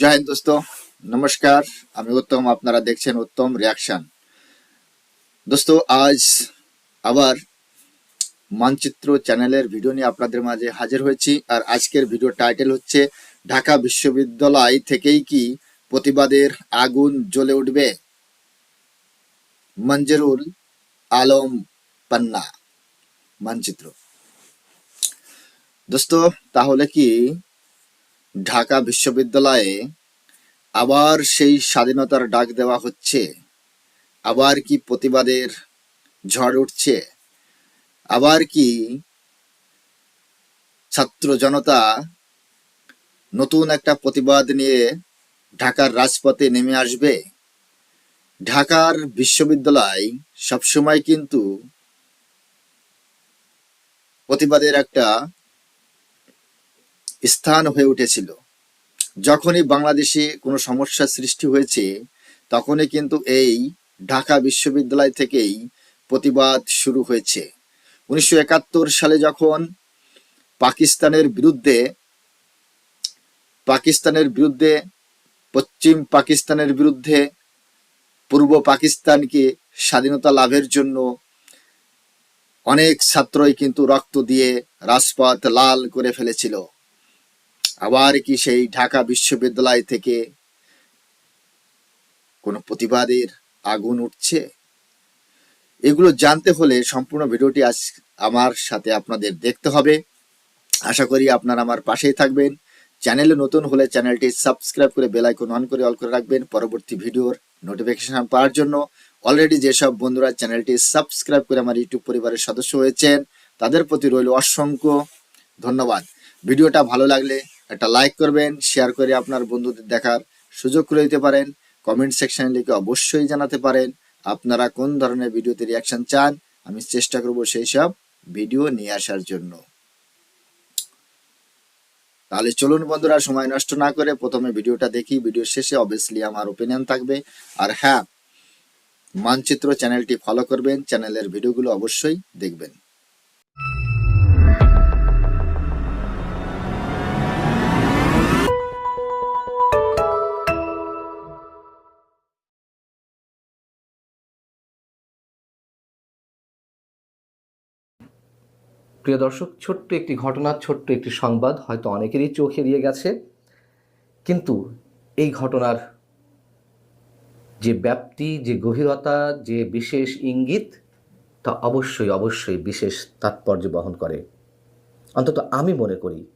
জয় দোস্ত, নমস্কার। আমি উত্তম, আপনারা দেখছেন উত্তম রিয়াকশন দোস্ত, আজ আবার মানচিত্র চ্যানেলের ভিডিও নিয়ে আপনাদের মাঝে হাজির হয়েছি। আর আজকের ভিডিও টাইটেল হচ্ছে, ঢাকা বিশ্ববিদ্যালয় থেকেই কি প্রতিবাদের আগুন জ্বলে উঠবে? মঞ্জরুল আলম পান্না, মানচিত্র। দোস্ত, তাহলে কি ঢাকা বিশ্ববিদ্যালয়ে আবার সেই স্বাধীনতার ডাক দেওয়া হচ্ছে। আবার কি প্রতিবাদের ঝড় উঠছে? আবার কি ছাত্র জনতা নতুন একটা প্রতিবাদ নিয়ে ঢাকার রাজপথে নেমে আসবে? ঢাকার বিশ্ববিদ্যালয় সবসময় কিন্তু প্রতিবাদের একটা স্থান হয়ে উঠেছিল। যখনই বাংলাদেশে কোনো সমস্যা সৃষ্টি হয়েছে, তখনই কিন্তু এই ঢাকা বিশ্ববিদ্যালয় থেকেই প্রতিবাদ শুরু হয়েছে। উনিশশো একাত্তর সালে যখন পাকিস্তানের বিরুদ্ধে পাকিস্তানের বিরুদ্ধে, পশ্চিম পাকিস্তানের বিরুদ্ধে, পূর্ব পাকিস্তানকে স্বাধীনতা লাভের জন্য অনেক ছাত্রই কিন্তু রক্ত দিয়ে রাজপথ লাল করে ফেলেছিল। আবার কি সেই ঢাকা বিশ্ববিদ্যালয় থেকে কোনো প্রতিবাদের আগুন উঠছে? এগুলো জানতে হলে সম্পূর্ণ ভিডিওটি আজ আমার সাথে আপনাদের দেখতে হবে। আশা করি আপনারা আমার পাশেই থাকবেন। চ্যানেলে নতুন হলে চ্যানেলটি সাবস্ক্রাইব করে বেল আইকন অন করে অল করে রাখবেন পরবর্তী ভিডিওর নোটিফিকেশন পাওয়ার জন্য। অলরেডি যেসব বন্ধুরা চ্যানেলটি সাবস্ক্রাইব করে আমার ইউটিউব পরিবারের সদস্য হয়েছেন, তাদের প্রতি রইল অসংখ্য ধন্যবাদ। ভিডিওটা ভালো লাগলে একটা লাইক করবেন শেয়ার করে আপনার বন্ধুদের দেখার সুযোগ করে দিতে পারেন। কমেন্ট সেকশনে লিখে অবশ্যই জানাতে পারেন আপনারা কোন ধরনের ভিডিওতে রিয়াকশন চান। আমি চেষ্টা করব সেই সব ভিডিও নিয়ে আসার জন্য। তাহলে চলুন বন্ধুরা, সময় নষ্ট না করে প্রথমে ভিডিওটা দেখি। ভিডিও শেষে অবভিয়াসলি আমার ওপিনিয়ন থাকবে। আর হ্যাঁ মানচিত্র চ্যানেলটি ফলো করবেন। চ্যানেলের ভিডিওগুলো অবশ্যই দেখবেন। প্রিয় দর্শক, ছোট্ট একটি ঘটনা, ছোট্ট একটি সংবাদ হয়তো অনেকেরই চোখ এড়িয়ে গেছে। কিন্তু এই ঘটনার যে ব্যাপ্তি, যে গভীরতা, যে বিশেষ ইঙ্গিত, তা অবশ্যই অবশ্যই বিশেষ তাৎপর্য বহন করে। অন্তত আমি মনে করি।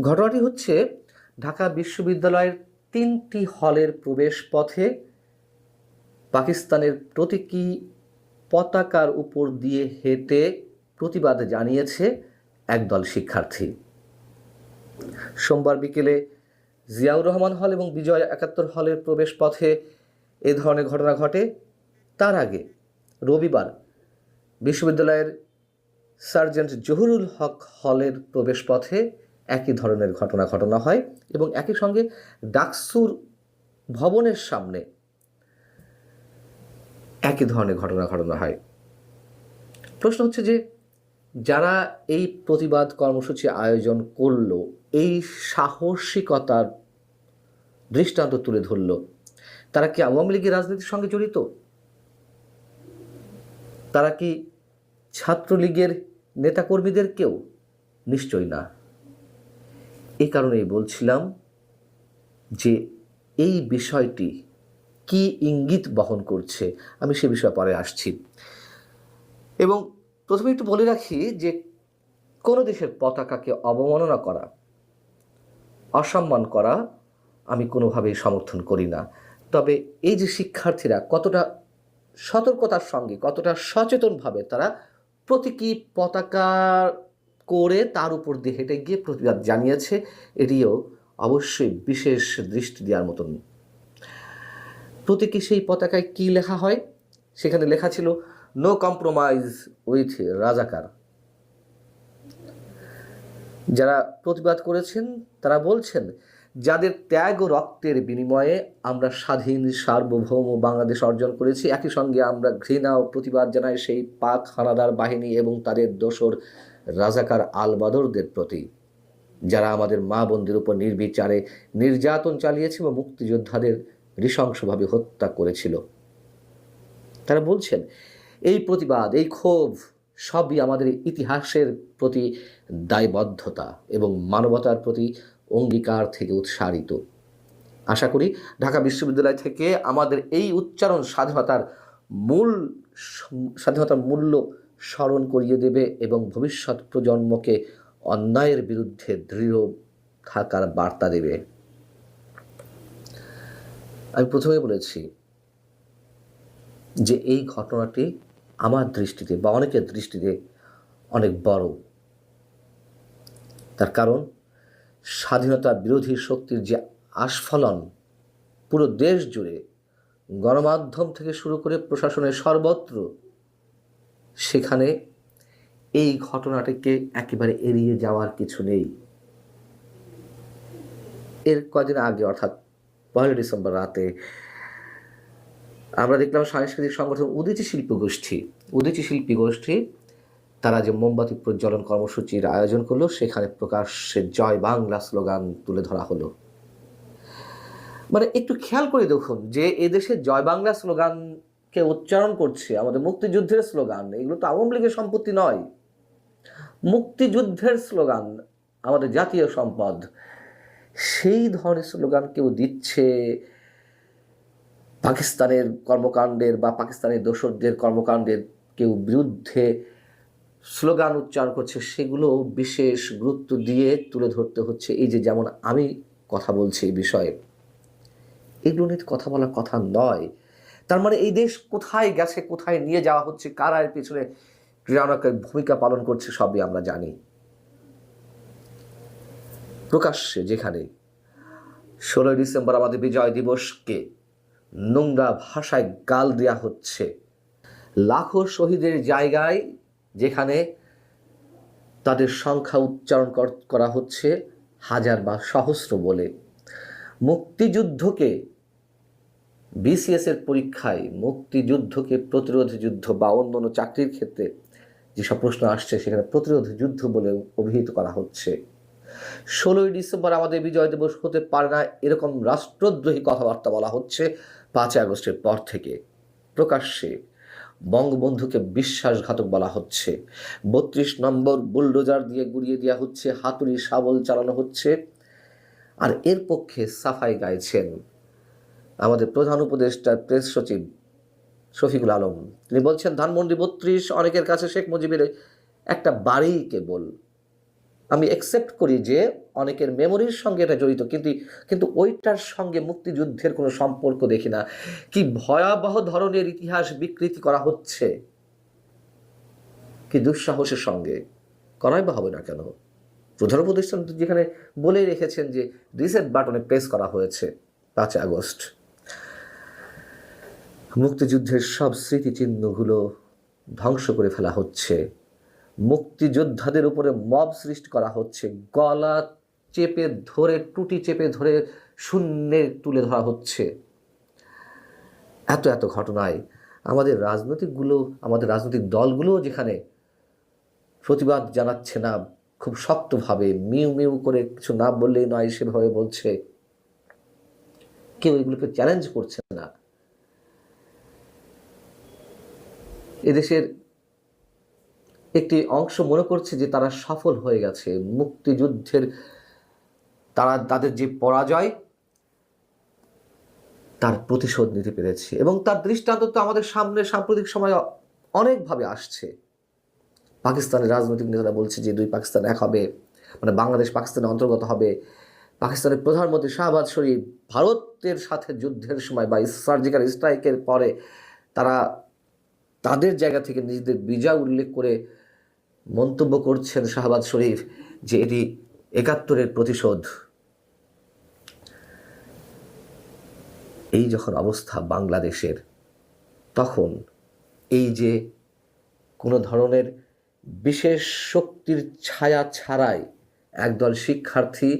ঘটনাটি হচ্ছে ঢাকা বিশ্ববিদ্যালয়ের তিনটি হলের প্রবেশ পথে পাকিস্তানের প্রতীকী পতাকার উপর দিয়ে হেঁটে প্রতিবাদ জানিয়েছে একদল শিক্ষার্থী। সোমবার বিকেলে জিয়াউর রহমান হল এবং বিজয় একাত্তর হলের প্রবেশ পথে এ ধরনের ঘটনা ঘটে। তার আগে রবিবার বিশ্ববিদ্যালয়ের সার্জেন্ট জহুরুল হক হলের প্রবেশ পথে একই ধরনের ঘটনা ঘটনা হয় এবং একই সঙ্গে ডাকসুর ভবনের সামনে একই ধরনের ঘটনা ঘটনা হয়। প্রশ্ন হচ্ছে যে যারা এই প্রতিবাদ কর্মসূচি আয়োজন করল, এই সাহসিকতার দৃষ্টান্ত তুলে ধরল, তারা কি আওয়ামী লীগের রাজনীতির সঙ্গে জড়িত? তারা কি ছাত্রলীগের নেতাকর্মীদের কেউ? নিশ্চয়ই না। এ কারণেই বলছিলাম যে এই বিষয়টি কি ইঙ্গিত বহন করছে, আমি সে বিষয়ে পরে আসছি। এবং প্রথমে একটু বলে রাখি যে কোনো দেশের পতাকাকে অবমাননা করা, অসম্মান করা আমি কোনোভাবেই সমর্থন করি না। তবে এই যে শিক্ষার্থীরা কতটা সতর্কতার সঙ্গে, কতটা সচেতনভাবে তারা প্রতীকী পতাকা করে তার উপর দিয়ে হেঁটে গিয়ে প্রতিবাদ জানিয়েছে, এটিও অবশ্যই বিশেষ দৃষ্টি দেওয়ার মতন। প্রতীকী সেই পতাকায় কি লেখা হয়? সেখানে লেখা ছিল নো কম্প্রোমাইজ উইথ রাজাকার। যারা প্রতিবাদ করেছেন, তারা বলছেন, যাদের ত্যাগ ও রক্তের বিনিময়ে আমরা স্বাধীন, সার্বভৌম বাংলাদেশ অর্জন করেছি, একই সঙ্গে আমরা ঘৃণা ও প্রতিবাদ জানাই সেই পাক হানাদার বাহিনী এবং তাদের দোসর রাজাকার আলবাদরদের প্রতি। যারা আমাদের মা বোনদের উপর নির্বিচারে নির্যাতন চালিয়েছে বা মুক্তিযোদ্ধাদের নৃশংসভাবে হত্যা করেছিল। তারা বলছেন এই প্রতিবাদ, এই ক্ষোভ সবই আমাদের ইতিহাসের প্রতি দায়বদ্ধতা এবং মানবতার প্রতি অঙ্গীকার থেকে উৎসারিত। আশা করি ঢাকা বিশ্ববিদ্যালয় থেকে আমাদের এই উচ্চারণ স্বাধীনতার মূল স্বাধীনতার মূল্য স্মরণ করিয়ে দেবে এবং ভবিষ্যৎ প্রজন্মকে অন্যায়ের বিরুদ্ধে দৃঢ় থাকার বার্তা দেবে। আমি প্রথমে বলেছি যে এই ঘটনাটি আমার দৃষ্টিতে বা অনেকের দৃষ্টিতে অনেক বড়। তার কারণ, স্বাধীনতা বিরোধী শক্তির যে আস্ফলন, পুরো দেশ জুড়ে গণমাধ্যম থেকে শুরু করে প্রশাসনের সর্বত্র, সেখানে এই ঘটনাটিকে একেবারে এড়িয়ে যাওয়ার কিছু নেই। এর কদিন আগে, অর্থাৎ পয়লা ডিসেম্বর রাতে আমরা দেখলাম সাংস্কৃতিক সংগঠন উদিচি শিল্পী গোষ্ঠী। উদিচি শিল্পী গোষ্ঠী, তারা যে মোমবাতি প্রজ্বলন কর্মসূচির আয়োজন করল, সেখানে প্রকাশ্যে জয় বাংলা স্লোগান তুলে ধরা হলো। মানে একটু খেয়াল করে দেখুন যে এদেশে জয় বাংলা স্লোগানকে উচ্চারণ করছে, আমাদের মুক্তিযুদ্ধের স্লোগান, এগুলো তো আওয়ামী লীগের সম্পত্তি নয়। মুক্তিযুদ্ধের স্লোগান, আমাদের জাতীয় সম্পদ, সেই ধরনের স্লোগান কেউ দিচ্ছে পাকিস্তানের কর্মকাণ্ডের বা পাকিস্তানের দোসরদের কর্মকাণ্ডের কেউ বিরুদ্ধে স্লোগান উচ্চারণ করছে, সেগুলো বিশেষ গুরুত্ব দিয়ে তুলে ধরতে হচ্ছে। এই যে যেমন আমি কথা বলছি এই বিষয়ে, এগুলো নিয়ে কথা বলার কথা নয়। তার মানে এই দেশ কোথায় গেছে, কোথায় নিয়ে যাওয়া হচ্ছে, কারা এর পিছনে ক্রীড়ানক ভূমিকা পালন করছে, সবই আমরা জানি। প্রকাশ্যে যেখানে ষোলোই ডিসেম্বর আমাদের বিজয় দিবসকে নোংরা ভাষায় গাল দেওয়া হচ্ছে। লাখো শহীদের জায়গায় যেখানে তাদের সংখ্যা উচ্চারণ কর- হচ্ছে হাজার বা সহস্র বলে। মুক্তিযুদ্ধকে বিসিএস এর পরীক্ষায় মুক্তিযুদ্ধকে প্রতিরোধ যুদ্ধ বা অন্য অন্য চাকরির ক্ষেত্রে যেসব প্রশ্ন আসছে সেখানে প্রতিরোধ যুদ্ধ বলে অভিহিত করা হচ্ছে। ষোলোই ডিসেম্বর আমাদের বিজয় দিবস হতে পারে না, এরকম রাষ্ট্রদ্রোহী কথাবার্তা বলা হচ্ছে। পাঁচই আগস্টের পর থেকে প্রকাশ্যে বঙ্গবন্ধুকে বিশ্বাসঘাতক বলা হচ্ছে। বত্রিশ নম্বর বুলডোজার দিয়ে গুড়িয়ে দেওয়া হচ্ছে, হাতুড়ি, শাবল চালানো হচ্ছে আর এর পক্ষে সাফাই গাইছেন আমাদের প্রধান উপদেষ্টা, প্রেস সচিব শফিকুল আলম। তিনি বলছেন, ধানমন্ডি বত্রিশ, অনেকের কাছে শেখ মুজিবের একটা বাড়ি কেবল আমি অ্যাকসেপ্ট করি যে অনেকের মেমোরির সঙ্গে এটা জড়িত, কিন্তু কিন্তু ওইটার সঙ্গে মুক্তিযুদ্ধের কোনো সম্পর্ক দেখি না। কি ভয়াবহ ধরনের ইতিহাস বিকৃতি করা হচ্ছে? কি দুঃসাহসের সঙ্গে? করাই বা হবে না কেন? প্রধান তো যেখানে বলেই রেখেছেন যে রিসেট বাটনে প্রেস করা হয়েছে পাঁচ আগস্ট। মুক্তিযুদ্ধের সব স্মৃতিচিহ্নগুলো ধ্বংস করে ফেলা হচ্ছে। মুক্তিযোদ্ধাদের উপরে মব সৃষ্টি করা হচ্ছে। গলা চেপে ধরে, টুটি চেপে ধরে শূন্যে তুলে ধরা হচ্ছে। এত এত ঘটনায় আমাদের রাজনৈতিকগুলো, আমাদের রাজনৈতিক দলগুলো যেখানে প্রতিবাদ জানাচ্ছে না, খুব শক্তভাবে মিউ মিউ করে কিছু না বললেই নয়, সেভাবে বলছে। কেউ এগুলোকে চ্যালেঞ্জ করছে না। এদেশের একটি অংশ মনে করছে যে তারা সফল হয়ে গেছে। মুক্তিযুদ্ধের তারা তাদের যে পরাজয়, তার প্রতিশোধ নিতে পেরেছে এবং তার দৃষ্টান্ত তো আমাদের সামনে সাম্প্রতিক সময় অনেকভাবে আসছে। পাকিস্তানের রাজনৈতিক নেতারা বলছে যে দুই পাকিস্তান এক হবে মানে বাংলাদেশ পাকিস্তানের অন্তর্গত হবে। পাকিস্তানের প্রধানমন্ত্রী শাহবাজ শরীফ ভারতের সাথে যুদ্ধের সময় বা সার্জিক্যাল স্ট্রাইকের পরে তারা তাদের জায়গা থেকে নিজেদের বিজয় উল্লেখ করে মন্তব্য করছেন শাহবাজ শরীফ যে এটি একাত্তরের প্রতিশোধ। এই যখন অবস্থা বাংলাদেশের, তখন এই যে কোনো ধরনের বিশেষ শক্তির ছায়া ছাড়াই একদল শিক্ষার্থী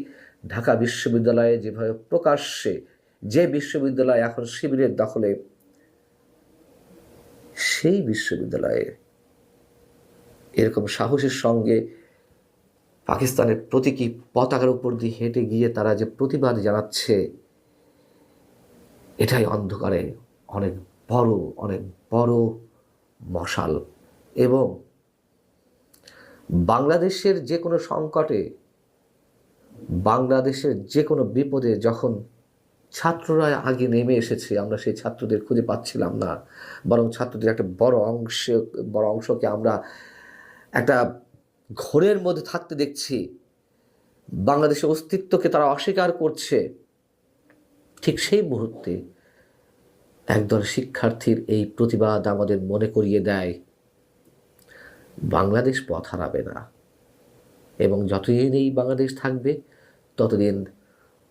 ঢাকা বিশ্ববিদ্যালয়ে যেভাবে প্রকাশ্যে, যে বিশ্ববিদ্যালয় এখন শিবিরের দখলে, সেই বিশ্ববিদ্যালয়ে এরকম সাহসের সঙ্গে পাকিস্তানের প্রতীকী পতাকার উপর দিয়ে হেঁটে গিয়ে তারা যে প্রতিবাদ জানাচ্ছে, এটাই অন্ধকারে অনেক বড় অনেক বড় মশাল। এবং বাংলাদেশের যে কোনো সংকটে, বাংলাদেশের যে কোনো বিপদে যখন ছাত্ররা আগে নেমে এসেছে, আমরা সেই ছাত্রদের খুঁজে পাচ্ছিলাম না। বরং ছাত্রদের একটা বড় অংশ, বড় অংশকে আমরা একটা ঘোরের মধ্যে থাকতে দেখছি। বাংলাদেশের অস্তিত্বকে তারা অস্বীকার করছে। ঠিক সেই মুহূর্তে একদল শিক্ষার্থীর এই প্রতিবাদ আমাদের মনে করিয়ে দেয়, বাংলাদেশ পথ হারাবে না। এবং যতদিন এই বাংলাদেশ থাকবে, ততদিন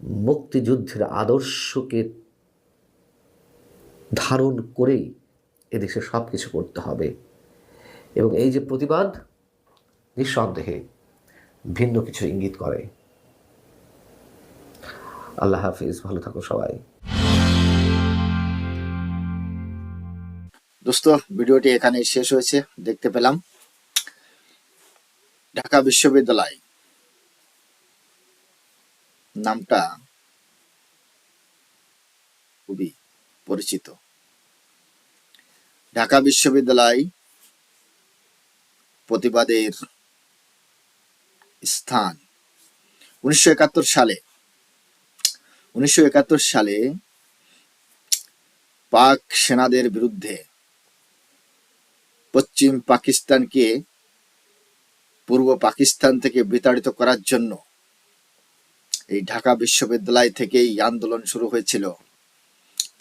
মুক্তিযুদ্ধের আদর্শকে ধারণ করেই এদেশে সব কিছু করতে হবে। এবং এই যে প্রতিবাদ নিঃসন্দেহে ভিন্ন কিছু ইঙ্গিত করে। আল্লাহ হাফিজ, ভালো থাকো সবাই। দোস্ত, ভিডিওটি এখানে শেষ হয়েছে, দেখতে পেলাম। ঢাকা বিশ্ববিদ্যালয় নামটা খুবই পরিচিত। ঢাকা বিশ্ববিদ্যালয় প্রতিবাদের স্থান। উনিশশো একাত্তর সালে, উনিশশো একাত্তর সালে পাক সেনাদের বিরুদ্ধে পশ্চিম পাকিস্তানকে পূর্ব পাকিস্তান থেকে বিতাড়িত করার জন্য এই ঢাকা বিশ্ববিদ্যালয় থেকেই আন্দোলন শুরু হয়েছিল।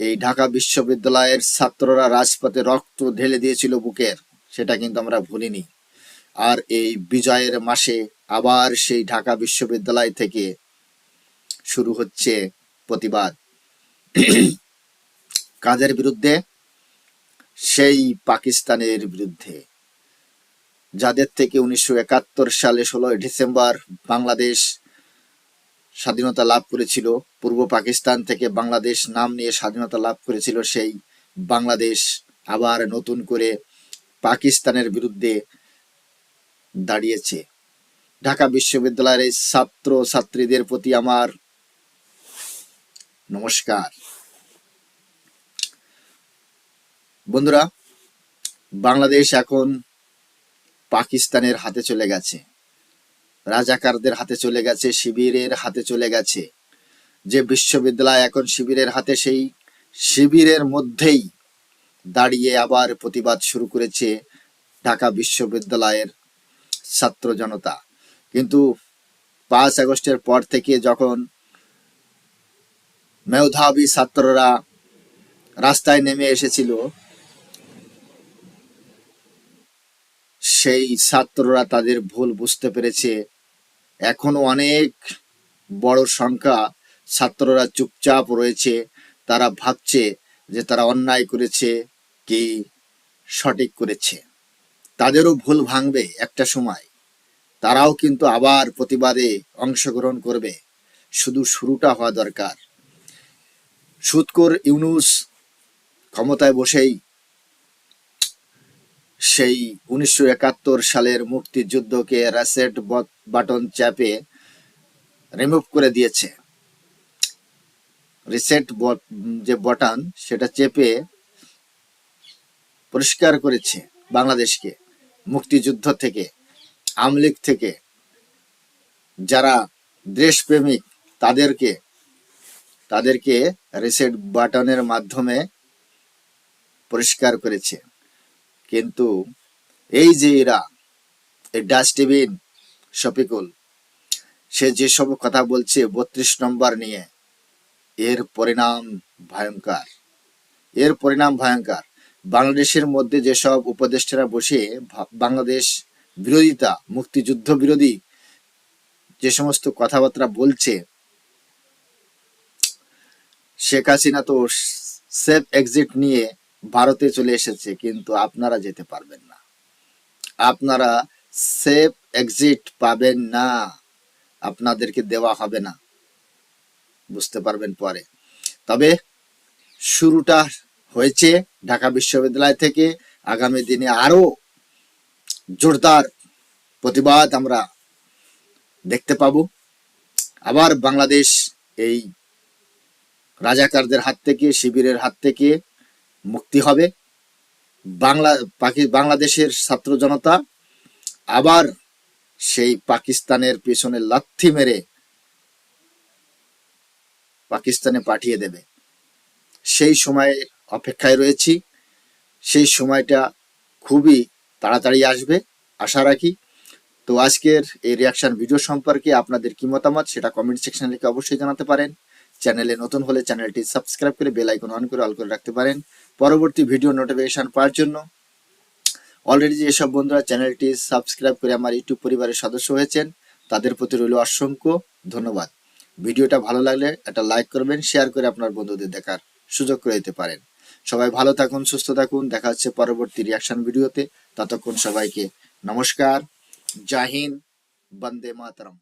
এই ঢাকা বিশ্ববিদ্যালয়ের ছাত্ররা রাজপথে রক্ত ঢেলে দিয়েছিল বুকের, সেটা কিন্তু আমরা ভুলিনি। আর এই বিজয়ের মাসে আবার সেই ঢাকা বিশ্ববিদ্যালয় থেকে শুরু হচ্ছে প্রতিবাদ। কাদের বিরুদ্ধে? সেই পাকিস্তানের বিরুদ্ধে। যাদের থেকে উনিশশো একাত্তর সালে ষোলোই ডিসেম্বর বাংলাদেশ স্বাধীনতা লাভ করেছিল, পূর্ব পাকিস্তান থেকে বাংলাদেশ নাম নিয়ে স্বাধীনতা লাভ করেছিল, সেই বাংলাদেশ আবার নতুন করে পাকিস্তানের বিরুদ্ধে দাঁড়িয়েছে। ঢাকা বিশ্ববিদ্যালয়ের এই ছাত্র ছাত্রীদের প্রতি আমার নমস্কার। বন্ধুরা, বাংলাদেশ এখন পাকিস্তানের হাতে চলে গেছে। রাজাকারদের হাতে চলে গেছে, শিবিরের হাতে চলে গেছে। যে বিশ্ববিদ্যালয় এখন শিবিরের হাতে, সেই শিবিরের মধ্যেই দাঁড়িয়ে আবার প্রতিবাদ শুরু করেছে ঢাকা বিশ্ববিদ্যালয়ের ছাত্র জনতা। কিন্তু পাঁচ আগস্টের পর থেকে যখন মেধাবী ছাত্ররা রাস্তায় নেমে এসেছিল, সেই ছাত্ররা তাদের ভুল বুঝতে পেরেছে। এখনও অনেক বড় সংখ্যা ছাত্ররা চুপচাপ রয়েছে। তারা ভাবছে যে তারা অন্যায় করেছে কি সঠিক করেছে। তাদেরও ভুল ভাঙবে একটা সময়। তারাও কিন্তু আবার প্রতিবাদে অংশগ্রহণ করবে। শুধু শুরুটা হওয়া দরকার। সুৎকর ইউনুস ক্ষমতায় বসেই সেই উনিশশো একাত্তর সালের মুক্তিযুদ্ধকে রেসেট বাটন চাপে রিমুভ করে দিয়েছে। রিসেট যে বটন, সেটা চেপে পরিষ্কার করেছে বাংলাদেশকে। মুক্তিযুদ্ধ থেকে আমলিগ থেকে যারা দেশপ্রেমিক, তাদেরকে তাদেরকে রিসেট বাটনের মাধ্যমে পরিষ্কার করেছে। কিন্তু এই যে এরা, এই ডাস্টবিন শফিকুল, সে যেসব কথা বলছে বত্রিশ নম্বর নিয়ে, এর পরিণাম ভয়ঙ্কর। এর পরিণাম ভয়ঙ্কর। বাংলাদেশের মধ্যে যেসব উপদেষ্টারা বসে বাংলাদেশ বিরোধিতা, মুক্তিযুদ্ধ বিরোধী যে সমস্ত কথাবার্তা বলছে, শেখ হাসিনা তো সেফ এক্সিট নিয়ে ভারতে চলে এসেছে, কিন্তু আপনারা যেতে পারবেন না। আপনারা সেফ এক্সিট পাবেন না, আপনাদেরকে দেওয়া হবে না। বুঝতে পারবেন পরে। তবে শুরুটা হয়েছে ঢাকা বিশ্ববিদ্যালয় থেকে আগামী দিনে আরও জোরদার প্রতিবাদ আমরা দেখতে পাবো। আবার বাংলাদেশ এই রাজাকারদের হাত থেকে, শিবিরের হাত থেকে মুক্তি হবে। বাংলা, পাকি, বাংলাদেশের ছাত্র জনতা আবার সেই পাকিস্তানের পেছনে লাথি মেরে পাকিস্তানে পাঠিয়ে দেবে। সেই সময়ের অপেক্ষায় রয়েছি। সেই সময়টা খুবই তাড়াতাড়ি আসবে, আশা রাখি। তো আজকের এই রিয়াকশন ভিডিও সম্পর্কে আপনাদের কি মতামত সেটা কমেন্ট সেকশনে লিখে অবশ্যই জানাতে পারেন। চ্যানেলে নতুন হলে চ্যানেলটি সাবস্ক্রাইব করে বেল আইকন অন করে অল করে রাখতে পারেন। পরবর্তী ভিডিও নোটিফিকেশন পাওয়ার জন্য অলরেডি যেসব বন্ধুরা চ্যানেলটি সাবস্ক্রাইব করে আমার ইউটিউব পরিবারের সদস্য হয়েছেন, তাদের প্রতি রইল অসংখ্য ধন্যবাদ। ভিডিওটা ভালো লাগলে একটা লাইক করবেন শেয়ার করে আপনার বন্ধুদের দেখার সুযোগ করে দিতে পারেন। সবাই ভালো থাকুন, সুস্থ থাকুন। দেখা হচ্ছে পরবর্তী রিয়াকশন ভিডিওতে ততক্ষণ সবাইকে নমস্কার। জাহিন বন্দে মাতরম।